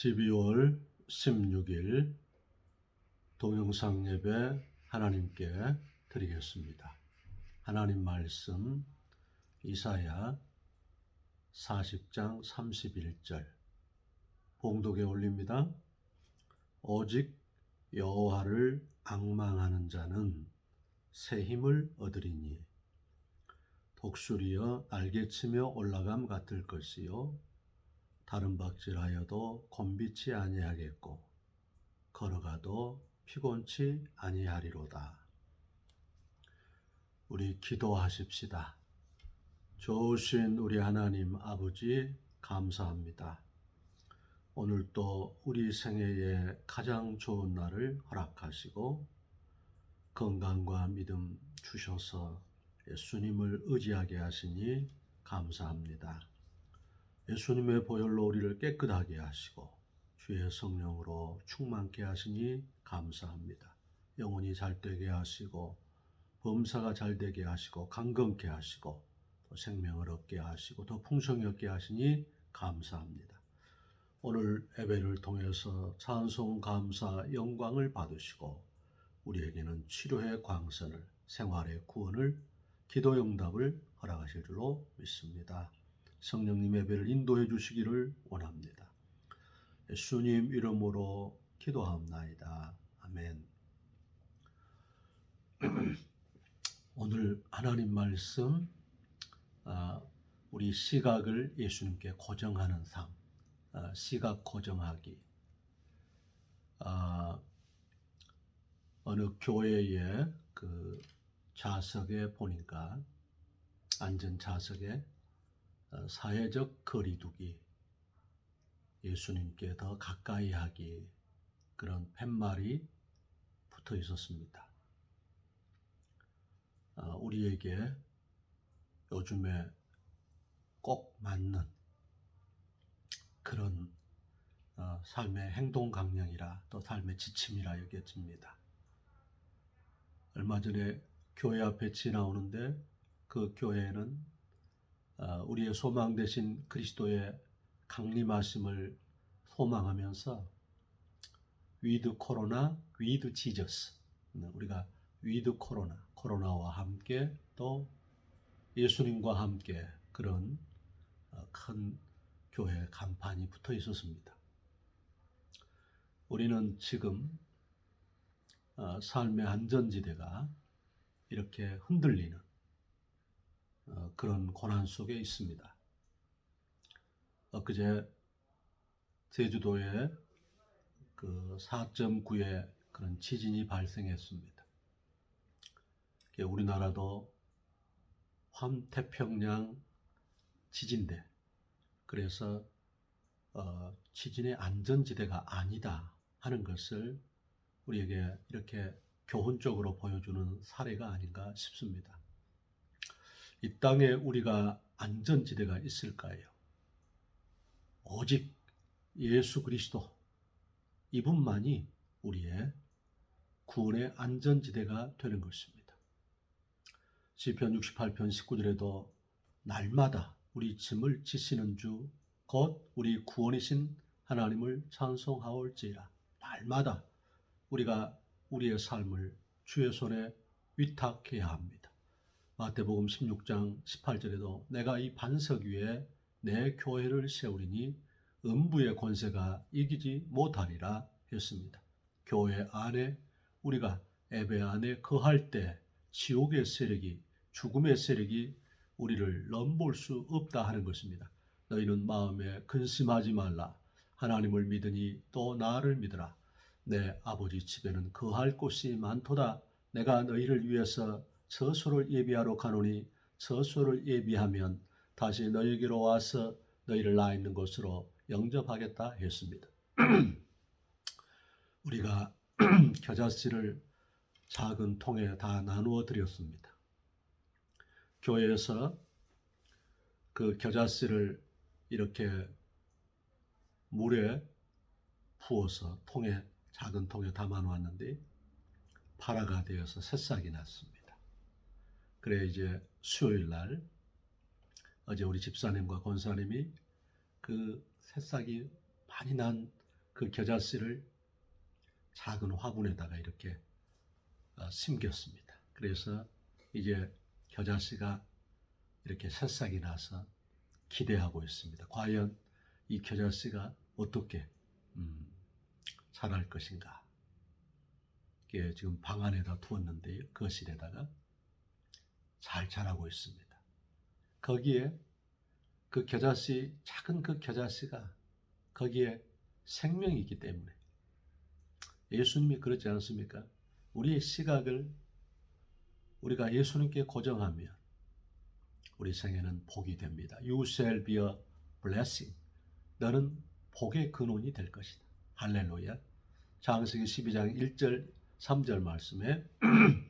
12월 16일 동영상 예배 하나님께 드리겠습니다. 하나님 말씀 이사야 40장 31절 봉독에 올립니다. 오직 여호와를 앙망하는 자는 새 힘을 얻으리니 독수리여 날개치며 올라감 같을 것이요 다른 박질하여도 곤비치 아니하겠고 걸어가도 피곤치 아니하리로다. 우리 기도하십시다. 좋으신 우리 하나님 아버지 감사합니다. 오늘 또 우리 생애의 가장 좋은 날을 허락하시고 건강과 믿음 주셔서 예수님을 의지하게 하시니 감사합니다. 예수님의 보혈로 우리를 깨끗하게 하시고 주의 성령으로 충만케 하시니 감사합니다. 영혼이 잘 되게 하시고 범사가 잘 되게 하시고 강건케 하시고 또 생명을 얻게 하시고 더 풍성히 얻게 하시니 감사합니다. 오늘 예배를 통해서 찬송 감사 영광을 받으시고 우리에게는 치료의 광선을 생활의 구원을 기도 응답을 허락하실 줄로 믿습니다. 성령님 예배를 인도해 주시기를 원합니다. 예수님 이름으로 기도합나이다. 아멘. 오늘 하나님 말씀 아, 우리 시각을 예수님께 고정하는 삶, 아, 시각 고정하기. 아, 어느 교회의 그 좌석에 보니까 앉은 좌석에 어, 사회적 거리두기, 예수님께 더 가까이 하기 그런 팻말이 붙어 있었습니다. 어, 우리에게 요즘에 꼭 맞는 그런 어, 삶의 행동 강령이라 또 삶의 지침이라 여겨집니다. 얼마 전에 교회 앞에 지나오는데 그 교회에는 어, 우리의 소망 되신 그리스도의 강림하심을 소망하면서 위드 코로나, 위드 지저스 우리가 위드 코로나, 코로나와 함께 또 예수님과 함께 그런 어, 큰 교회 간판이 붙어 있었습니다. 우리는 지금 어, 삶의 안전지대가 이렇게 흔들리는 어, 그런 고난 속에 있습니다. 엊그제 제주도에 그 4.9의 그런 지진이 발생했습니다. 우리나라도 환태평양 지진대 그래서 어, 지진의 안전지대가 아니다 하는 것을 우리에게 이렇게 교훈적으로 보여주는 사례가 아닌가 싶습니다. 이 땅에 우리가 안전지대가 있을까요? 오직 예수 그리스도 이분만이 우리의 구원의 안전지대가 되는 것입니다. 시편 68편 19절에도 날마다 우리 짐을 지시는 주 곧 우리 구원이신 하나님을 찬송하올지라 날마다 우리가 우리의 삶을 주의 손에 위탁해야 합니다. 마태복음 16장 18절에도 내가 이 반석 위에 내 교회를 세우리니 음부의 권세가 이기지 못하리라 했습니다. 교회 안에 우리가 예배 안에 거할 때 지옥의 세력이 죽음의 세력이 우리를 넘볼 수 없다 하는 것입니다. 너희는 마음에 근심하지 말라. 하나님을 믿으니 또 나를 믿으라. 내 아버지 집에는 거할 곳이 많도다. 내가 너희를 위해서 처소를 예비하러 가노니 처소를 예비하면 다시 너희에게로 와서 너희를 나 있는 곳으로 영접하겠다 했습니다. 우리가 겨자씨를 작은 통에 다 나누어 드렸습니다. 교회에서 그 겨자씨를 이렇게 물에 부어서 통에 작은 통에 담아 놓았는데 파라가 되어서 새싹이 났습니다. 그래 이제 수요일 날 어제 우리 집사님과 권사님이 그 새싹이 많이 난 그 겨자씨를 작은 화분에다가 이렇게 어, 심겼습니다. 그래서 이제 겨자씨가 이렇게 새싹이 나서 기대하고 있습니다. 과연 이 겨자씨가 어떻게 음, 자랄 것인가? 이게 지금 방 안에다 두었는데요. 거실에다가 잘 자라고 있습니다. 거기에 그 겨자씨 작은 그 겨자씨가 거기에 생명이 있기 때문에 예수님이 그렇지 않습니까? 우리의 시각을 우리가 예수님께 고정하면 우리 생에는 복이 됩니다. You shall be a blessing. 너는 복의 근원이 될 것이다. 할렐루야. 장세기 12장 1절 3절 말씀에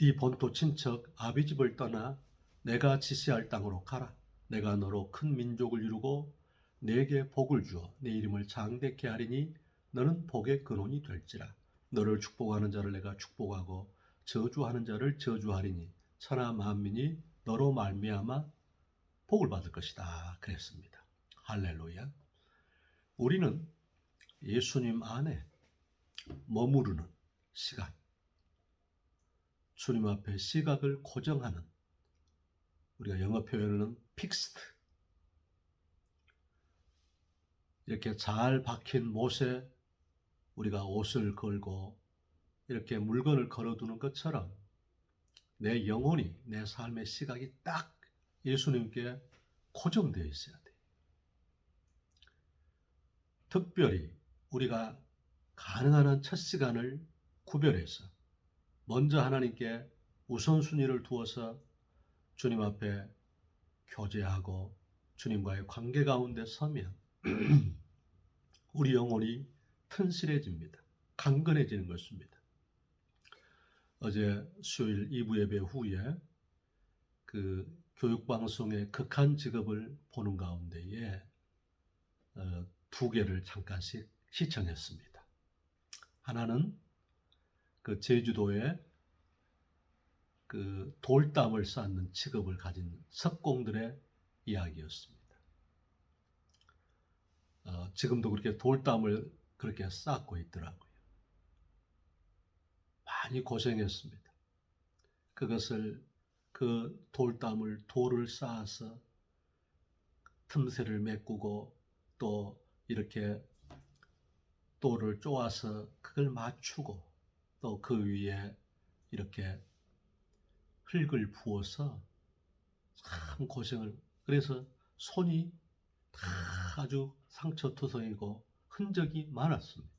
네 본토 친척 아비집을 떠나 내가 지시할 땅으로 가라. 내가 너로 큰 민족을 이루고 내게 복을 주어 내 이름을 장대케 하리니 너는 복의 근원이 될지라. 너를 축복하는 자를 내가 축복하고 저주하는 자를 저주하리니 천하 만민이 너로 말미암아 복을 받을 것이다. 그랬습니다. 할렐루야. 우리는 예수님 안에 머무르는 시간, 주님 앞에 시각을 고정하는 우리가 영어 표현으로는 픽스트 이렇게 잘 박힌 못에 우리가 옷을 걸고 이렇게 물건을 걸어두는 것처럼 내 영혼이 내 삶의 시각이 딱 예수님께 고정되어 있어야 돼. 특별히 우리가 가능한 한 첫 시간을 구별해서 먼저 하나님께 우선순위를 두어서 주님 앞에 교제하고 주님과의 관계 가운데 서면 우리 영혼이 튼실해집니다. 강건해지는 것입니다. 어제 수요일 2부 예배 후에 그 교육방송의 극한 직업을 보는 가운데에 어, 두 개를 잠깐씩 시청했습니다. 하나는 그 제주도에 그 돌담을 쌓는 직업을 가진 석공들의 이야기였습니다. 어, 지금도 그렇게 돌담을 그렇게 쌓고 있더라고요. 많이 고생했습니다. 그것을 그 돌담을 돌을 쌓아서 틈새를 메꾸고 또 이렇게 돌을 쪼아서 그걸 맞추고 또 그 위에 이렇게 흙을 부어서 참 고생을 그래서 손이 다 아주 상처투성이고 흔적이 많았습니다.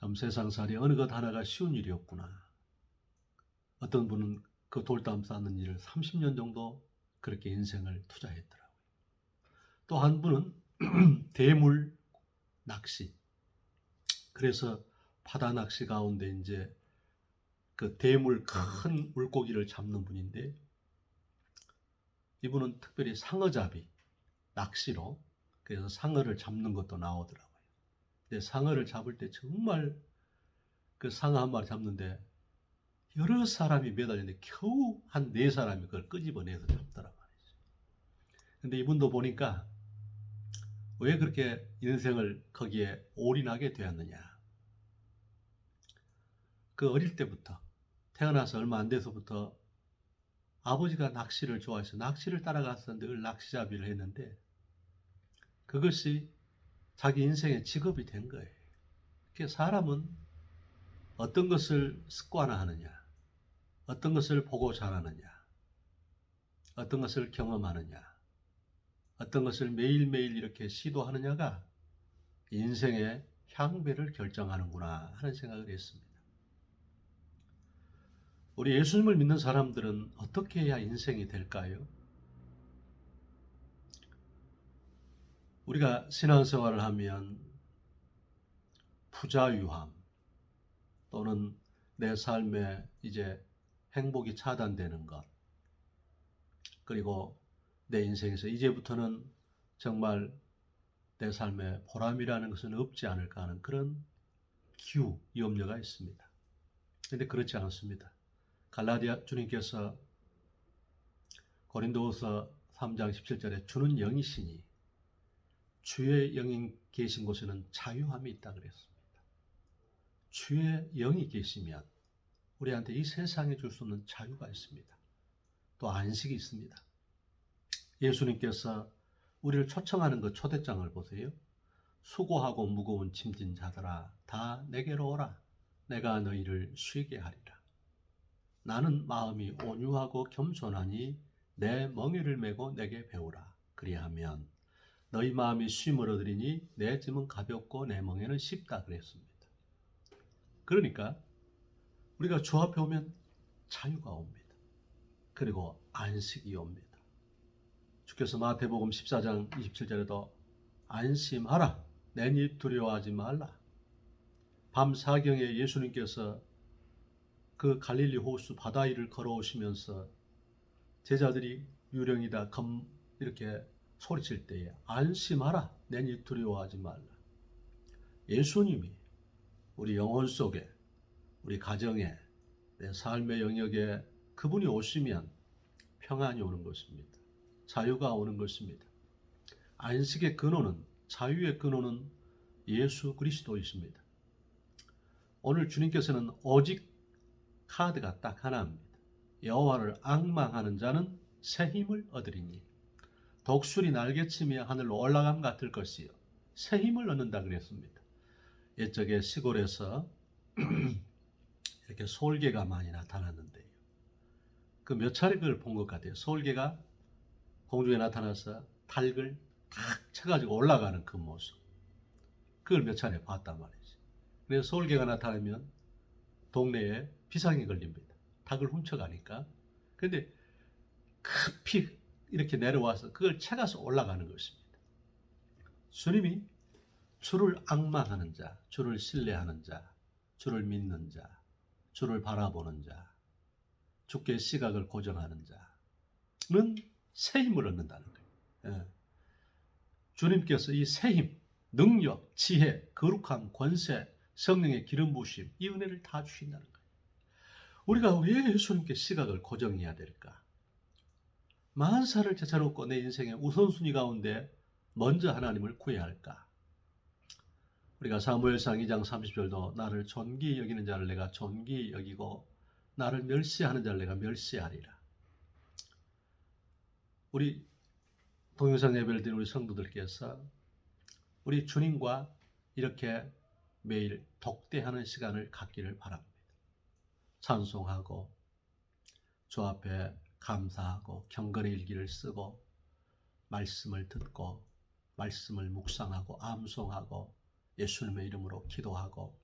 참 세상살이 어느 것 하나가 쉬운 일이었구나. 어떤 분은 그 돌담 쌓는 일을 30년 정도 그렇게 인생을 투자했더라고요. 또 한 분은 대물 낚시. 그래서 바다 낚시 가운데 이제 그 대물 큰 물고기를 잡는 분인데 이분은 특별히 상어잡이 낚시로 그래서 상어를 잡는 것도 나오더라고요. 근데 상어를 잡을 때 정말 그 상어 한 마리 잡는데 여러 사람이 매달렸는데 겨우 한 네 사람이 그걸 끄집어내서 잡더라 말이죠. 근데 이분도 보니까 왜 그렇게 인생을 거기에 올인하게 되었느냐. 그 어릴 때부터 태어나서 얼마 안 돼서부터 아버지가 낚시를 좋아해서 낚시를 따라가서 늘 낚시잡이를 했는데 그것이 자기 인생의 직업이 된 거예요. 그러니까 사람은 어떤 것을 습관화하느냐, 어떤 것을 보고 자라느냐, 어떤 것을 경험하느냐, 어떤 것을 매일매일 이렇게 시도하느냐가 인생의 향배를 결정하는구나 하는 생각을 했습니다. 우리 예수님을 믿는 사람들은 어떻게 해야 인생이 될까요? 우리가 신앙생활을 하면 부자유함 또는 내 삶에 이제 행복이 차단되는 것 그리고 내 인생에서 이제부터는 정말 내 삶에 보람이라는 것은 없지 않을까 하는 그런 기우, 염려가 있습니다. 근데 그렇지 않습니다. 갈라디아 주님께서 고린도후서 3장 17절에 주는 영이시니 주의 영이 계신 곳에는 자유함이 있다 그랬습니다. 주의 영이 계시면 우리한테 이 세상에 줄 수 없는 자유가 있습니다. 또 안식이 있습니다. 예수님께서 우리를 초청하는 그 초대장을 보세요. 수고하고 무거운 짐진 자들아 다 내게로 오라. 내가 너희를 쉬게 하리라. 나는 마음이 온유하고 겸손하니 내 멍에를 메고 내게 배우라. 그리하면 너희 마음이 얻으리니 내 짐은 가볍고 내 멍에는 쉽다 그랬습니다. 그러니까 우리가 주 앞에 오면 자유가 옵니다. 그리고 안식이 옵니다. 주께서 마태복음 14장 27절에도 안심하라. 내니 두려워하지 말라. 밤 사경에 예수님께서 그 갈릴리 호수 바다 위를 걸어오시면서 제자들이 유령이다 검 이렇게 소리칠 때에 안심하라. 내니 두려워하지 말라. 예수님이 우리 영혼 속에 우리 가정에 내 삶의 영역에 그분이 오시면 평안이 오는 것입니다. 자유가 오는 것입니다. 안식의 근원은 자유의 근원은 예수 그리스도이십니다. 오늘 주님께서는 오직 카드가 딱 하나입니다. 여호와를 악망하는 자는 새 힘을 얻으리니 독수리 날개치며 하늘로 올라감 같을 것이요 새 힘을 얻는다 그랬습니다. 옛적에 시골에서 이렇게 솔개가 많이 나타났는데요. 그 몇 차례 그걸 본 것 같아요. 솔개가 공중에 나타나서 닭을 탁 쳐가지고 올라가는 그 모습. 그걸 몇 차례 봤단 말이지. 그래서 솔개가 나타나면 동네에 비상이 걸립니다. 닭을 훔쳐가니까. 근데 급히 이렇게 내려와서 그걸 채가서 올라가는 것입니다. 주님이 주를 악망하는 자, 주를 신뢰하는 자, 주를 믿는 자, 주를 바라보는 자, 주께 시각을 고정하는 자는 새 힘을 얻는다는 거예요. 예. 주님께서 이 새 힘, 능력, 지혜, 거룩함, 권세, 성령의 기름 부심, 이 은혜를 다 주신다는 거예요. 우리가 왜 예수님께 시각을 고정해야 될까? 만사를 제쳐놓고 내 인생의 우선순위 가운데 먼저 하나님을 구해야 할까? 우리가 사무엘상 2장 30절도 나를 존귀 여기는 자를 내가 존귀 여기고 나를 멸시하는 자를 내가 멸시하리라. 우리 동영상 예배를 우리 성도들께서 우리 주님과 이렇게 매일 독대하는 시간을 갖기를 바랍니다. 찬송하고 주 앞에 감사하고 경건의 일기를 쓰고 말씀을 듣고 말씀을 묵상하고 암송하고 예수님의 이름으로 기도하고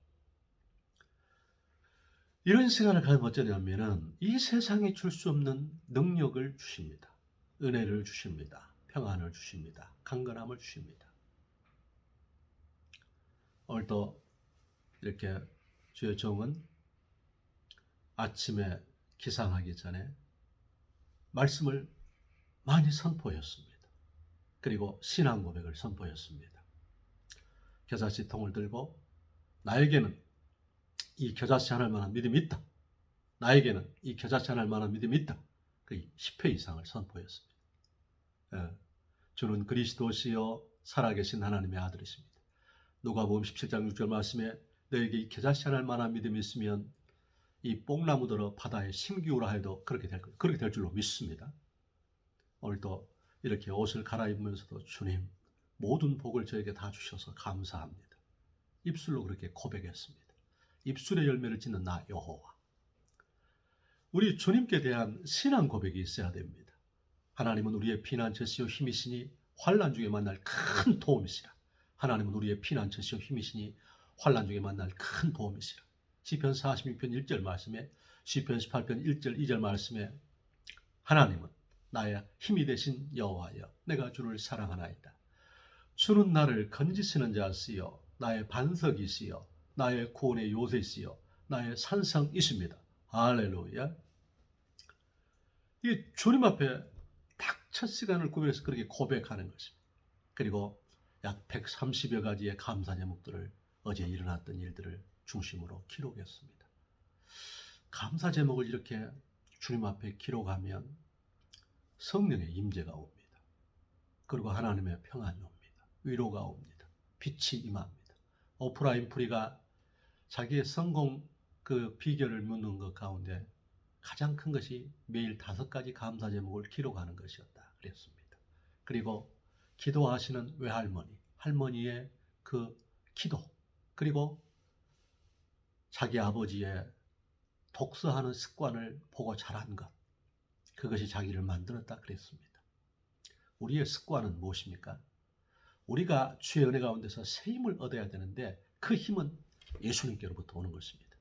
이런 시간을 가지면 어쩌냐면은 이 세상에 줄수 없는 능력을 주십니다. 은혜를 주십니다. 평안을 주십니다. 강건함을 주십니다. 오늘도 이렇게 주의 종은 아침에 기상하기 전에 말씀을 많이 선포했습니다. 그리고 신앙 고백을 선포했습니다. 겨자씨 통을 들고 나에게는 이 겨자씨 하나일 만한 믿음이 있다. 나에게는 이 겨자씨 하나일 만한 믿음이 있다. 그 10회 이상을 선포했습니다. 예, 주는 그리스도시요 살아계신 하나님의 아들이십니다. 누가복음 17장 6절 말씀에 너에게 이 겨자씨 하나일 만한 믿음이 있으면 이 뽕나무들어 바다에 심기우라 해도 그렇게 될 그렇게 될 줄로 믿습니다. 오늘도 이렇게 옷을 갈아입으면서도 주님 모든 복을 저에게 다 주셔서 감사합니다. 입술로 그렇게 고백했습니다. 입술의 열매를 짓는 나 여호와. 우리 주님께 대한 신앙 고백이 있어야 됩니다. 하나님은 우리의 피난처시요 힘이시니 환란 중에 만날 큰 도움이시라. 하나님은 우리의 피난처시요 힘이시니 환란 중에 만날 큰 도움이시라. 시편 46편 1절 말씀에 시편 18편 1절 2절 말씀에 하나님은 나의 힘이 되신 여호와여 내가 주를 사랑하나이다. 주는 나를 건지시는 자시요 나의 반석이시요 나의 구원의 요새시요 나의 산성이십니다. 할렐루야. 이 주님 앞에 딱 첫 시간을 구별해서 그렇게 고백하는 것입니다. 그리고 약 130여 가지의 감사 제목들을 어제 일어났던 일들을 중심으로 기록했습니다. 감사 제목을 이렇게 주님 앞에 기록하면 성령의 임재가 옵니다. 그리고 하나님의 평안이 옵니다. 위로가 옵니다. 빛이 임합니다. 오프라 인 프리가 자기의 성공 그 비결을 묻는 것 가운데 가장 큰 것이 매일 다섯 가지 감사 제목을 기록하는 것이었다. 그랬습니다. 그리고 기도하시는 외할머니, 할머니의 그 기도, 그리고 자기 아버지의 독서하는 습관을 보고 자란 것, 그것이 자기를 만들었다 그랬습니다. 우리의 습관은 무엇입니까? 우리가 주의 은혜 가운데서 새 힘을 얻어야 되는데 그 힘은 예수님께로부터 오는 것입니다.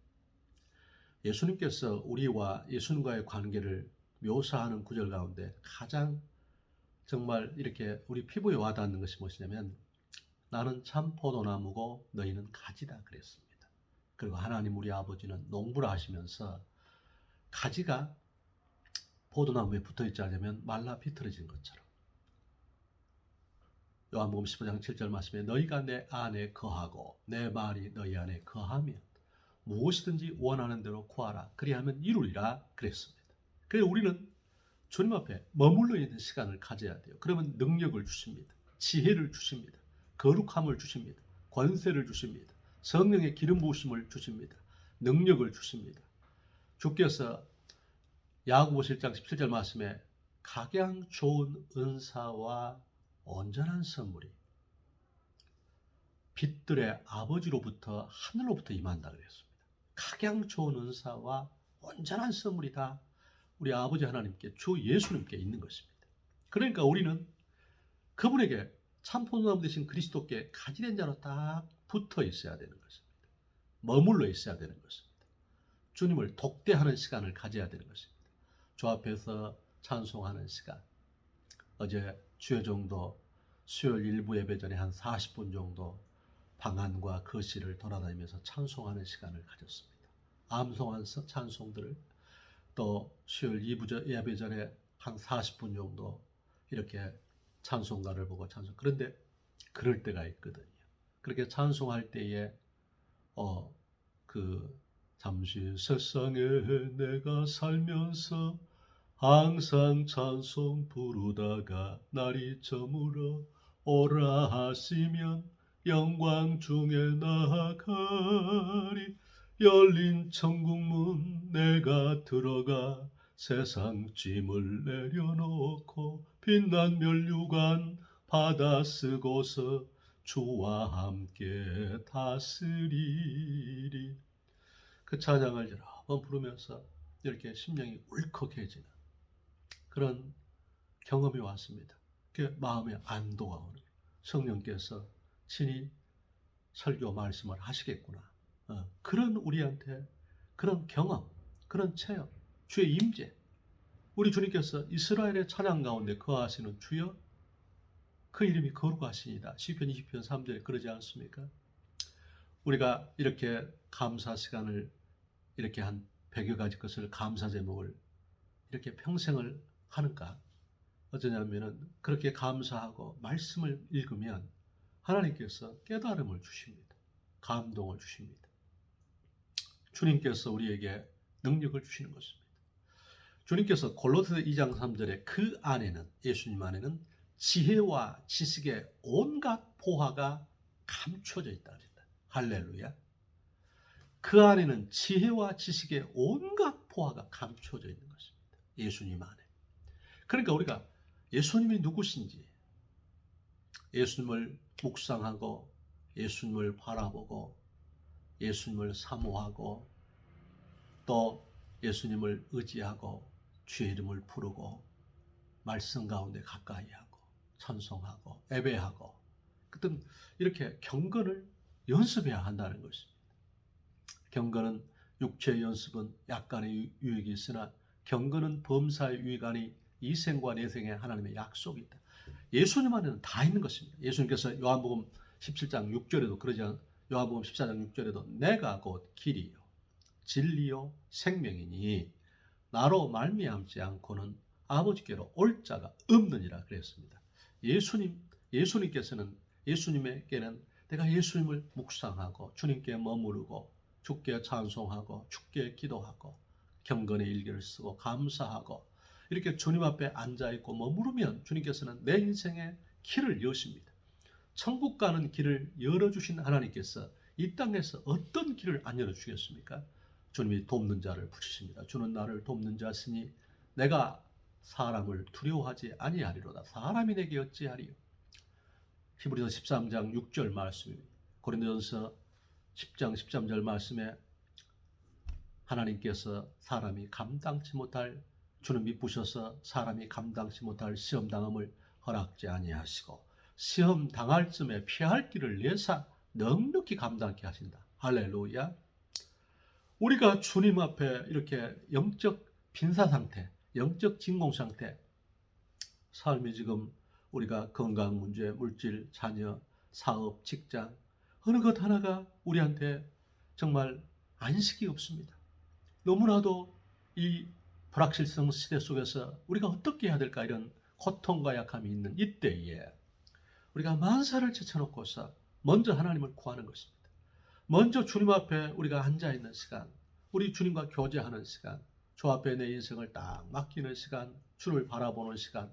예수님께서 우리와 예수님과의 관계를 묘사하는 구절 가운데 가장 정말 이렇게 우리 피부에 와닿는 것이 무엇이냐면 나는 참 포도나무고 너희는 가지다 그랬습니다. 그리고 하나님 우리 아버지는 농부라 하시면서 가지가 포도나무에 붙어 있지 않으면 말라 비틀어진 것처럼 요한복음 15장 7절 말씀에 너희가 내 안에 거하고 내 말이 너희 안에 거하면 무엇이든지 원하는 대로 구하라 그리하면 이루리라 그랬습니다. 그래서 우리는 주님 앞에 머물러 있는 시간을 가져야 돼요. 그러면 능력을 주십니다. 지혜를 주십니다. 거룩함을 주십니다. 권세를 주십니다. 성령의 기름 부으심을 주십니다. 능력을 주십니다. 주께서 야고보 7장 17절 말씀에 각양 좋은 은사와 온전한 선물이 빛들의 아버지로부터 하늘로부터 임한다 그랬습니다. 각양 좋은 은사와 온전한 선물이 다 우리 아버지 하나님께 주 예수님께 있는 것입니다. 그러니까 우리는 그분에게 참포도나무 되신 그리스도께 가지된 자로 딱 붙어 있어야 되는 것입니다. 머물러 있어야 되는 것입니다. 주님을 독대하는 시간을 가져야 되는 것입니다. 주 앞에서 찬송하는 시간. 어제 주여 정도 수요일 일부 예배 전에 한 40분 정도 방안과 거실을 돌아다니면서 찬송하는 시간을 가졌습니다. 암송한 찬송들을 또 수요일 2부 예배 전에 한 40분 정도 이렇게 찬송가를 보고 찬송. 그런데 그럴 때가 있거든요. 그렇게 찬송할 때에 어 그 잠시 세상에 내가 살면서 항상 찬송 부르다가 날이 저물어 오라 하시면 영광 중에 나아가리. 열린 천국 문 내가 들어가 세상 짐을 내려놓고 빛난 멸류관 받아 쓰고서 주와 함께 다스리리 그 찬양을 여러 번 부르면서 이렇게 심령이 울컥해지는 그런 경험이 왔습니다. 그 마음에 안도가 오는 성령께서 친히 설교 말씀을 하시겠구나. 어, 그런 우리한테 그런 경험, 그런 체험, 주의 임재. 우리 주님께서 이스라엘의 찬양 가운데 거하시는 주여 그 이름이 거룩하시니다. 시편 20편 3절에 그러지 않습니까? 우리가 이렇게 감사 시간을 이렇게 한 100여 가지 것을 감사 제목을 이렇게 평생을 하는가? 어쩌냐면은 그렇게 감사하고 말씀을 읽으면 하나님께서 깨달음을 주십니다. 감동을 주십니다. 주님께서 우리에게 능력을 주시는 것입니다. 주님께서 골로새 2장 3절에 그 안에는 예수님 안에는 지혜와 지식의 온갖 포화가 감춰져 있다 그랬다. 할렐루야. 그 안에는 지혜와 지식의 온갖 포화가 감춰져 있는 것입니다. 예수님 안에. 그러니까 우리가 예수님이 누구신지 예수님을 묵상하고 예수님을 바라보고 예수님을 사모하고 또 예수님을 의지하고 주의 이름을 부르고 말씀 가운데 가까이 하고 찬송하고 예배하고 그땐 이렇게 경건을 연습해야 한다는 것입니다. 경건은 육체의 연습은 약간의 유익이 있으나 경건은 범사의 유익 아니 이 생과 내 생에 하나님의 약속이 있다. 예수님 안에는 다 있는 것입니다. 예수님께서 요한복음 17장 6절에도 그러지 않 요한복음 14장 6절에도 내가 곧 길이요 진리요 생명이니 나로 말미암지 않고는 아버지께로 올 자가 없느니라 그랬습니다. 예수님 예수님께서는 예수님에게는 내가 예수님을 묵상하고 주님께 머무르고 주께 찬송하고 주께 기도하고 경건의 일기를 쓰고 감사하고 이렇게 주님 앞에 앉아 있고 머무르면 주님께서는 내 인생의 키를 여십니다. 천국 가는 길을 열어주신 하나님께서 이 땅에서 어떤 길을 안 열어주겠습니까? 주님이 돕는 자를 붙이십니다. 주는 나를 돕는 자시니 내가 사람을 두려워하지 아니하리로다. 사람이 내게 어찌하리요? 히브리서 13장 6절 말씀입니다. 고린도전서 10장 13절 말씀에 하나님께서 사람이 감당치 못할 주는 미쁘셔서 사람이 감당치 못할 시험 당함을 허락지 아니하시고 시험 당할 쯤에 피할 길을 내사 넉넉히 감당케 하신다. 할렐루야. 우리가 주님 앞에 이렇게 영적 빈사 상태, 영적 진공 상태, 삶이 지금 우리가 건강 문제, 물질, 자녀, 사업, 직장 어느 것 하나가 우리한테 정말 안식이 없습니다. 너무나도 이 불확실성 시대 속에서 우리가 어떻게 해야 될까 이런 고통과 약함이 있는 이때에 우리가 만사를 제쳐놓고서 먼저 하나님을 구하는 것입니다. 먼저 주님 앞에 우리가 앉아 있는 시간, 우리 주님과 교제하는 시간, 주 앞에 내 인생을 딱 맡기는 시간, 주를 바라보는 시간.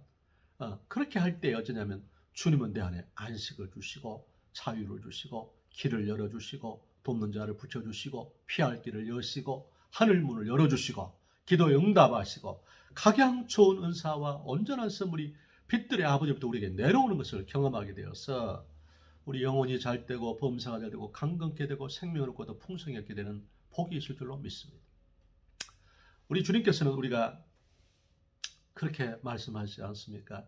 어, 그렇게 할 때 어쩌냐면 주님은 내 안에 안식을 주시고 자유를 주시고 길을 열어 주시고 돕는 자를 붙여 주시고 피할 길을 여시고 하늘 문을 열어 주시고 기도 응답하시고 각양 좋은 은사와 온전한 선물이 빛들의 아버지부터 우리에게 내려오는 것을 경험하게 되어서 우리 영혼이 잘 되고 범사가 잘 되고 강건케 되고 생명을 얻고 더 풍성하게 되는 복이 있을 줄로 믿습니다. 우리 주님께서는 우리가 그렇게 말씀하시지 않습니까?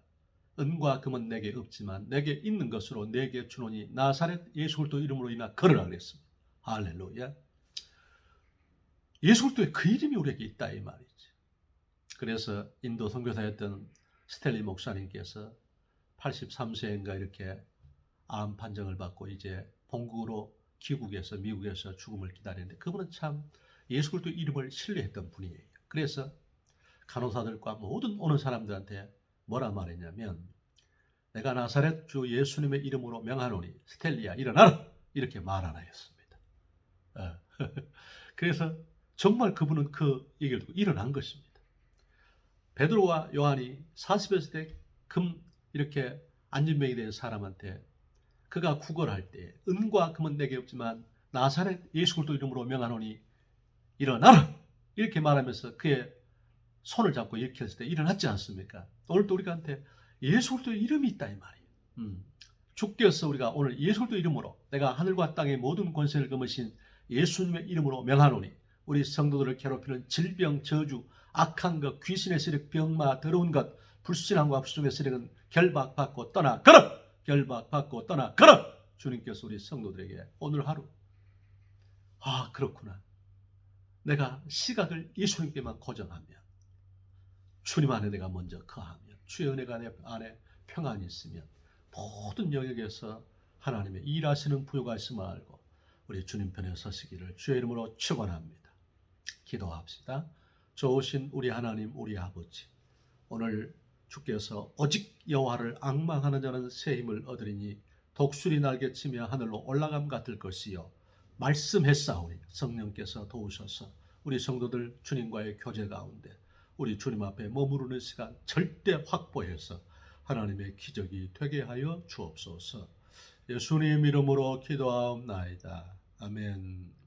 은과 금은 내게 없지만 내게 있는 것으로 내게 주노니 나사렛 예수 그리스도 이름으로 인하 걸으라 그랬습니다. 할렐루야. 예수 그리스도의 그 이름이 우리에게 있다 이 말이지. 그래서 인도 선교사였던 스텔리 목사님께서 83세인가 이렇게 암 판정을 받고 이제 본국으로 귀국해서 미국에서 죽음을 기다리는데 그분은 참 예수 그리스도 이름을 신뢰했던 분이에요. 그래서 간호사들과 모든 오는 사람들한테 뭐라 말했냐면 내가 나사렛 주 예수님의 이름으로 명하노니 스텔리야 일어나라 이렇게 말하라 했습니다. 어. 그래서 정말 그분은 그 얘기를 듣고 일어난 것입니다. 베드로와 요한이 40여 세금 이렇게 안진병이 된 사람한테 그가 구걸할 때 은과 금은 내게 없지만 나사렛 예수 그리스도 이름으로 명하노니 일어나라 이렇게 말하면서 그의 손을 잡고 했을 때 일어났지 않습니까? 오늘도 우리한테 예수 그리스도 이름이 있다 이 말이에요. 음. 주께서 우리가 오늘 예수 그리스도 이름으로 내가 하늘과 땅의 모든 권세를 금으신 예수님의 이름으로 명하노니 우리 성도들을 괴롭히는 질병, 저주, 악한 것, 귀신의 세력, 병마, 더러운 것, 불신앙과 불순의 세력은 결박받고 떠나 걸어! 결박받고 떠나 걸어! 주님께서 우리 성도들에게 오늘 하루 아 그렇구나. 내가 시각을 예수님께만 고정하면 주님 안에 내가 먼저 거하면 주의 은혜가 내 안에 평안이 있으면 모든 영역에서 하나님의 일하시는 부요가 있음을 알고 우리 주님 편에 서시기를 주의 이름으로 축원합니다. 기도합시다. 좋으신 우리 하나님 우리 아버지 오늘 주께서 오직 여호와를 악망하는 자는 새 힘을 얻으리니 독수리 날개 치며 하늘로 올라감 같을 것이요 말씀했사오니 성령께서 도우셔서 우리 성도들 주님과의 교제 가운데 우리 주님 앞에 머무르는 시간 절대 확보해서 하나님의 기적이 되게 하여 주옵소서. 예수님 이름으로 기도하옵나이다. 아멘.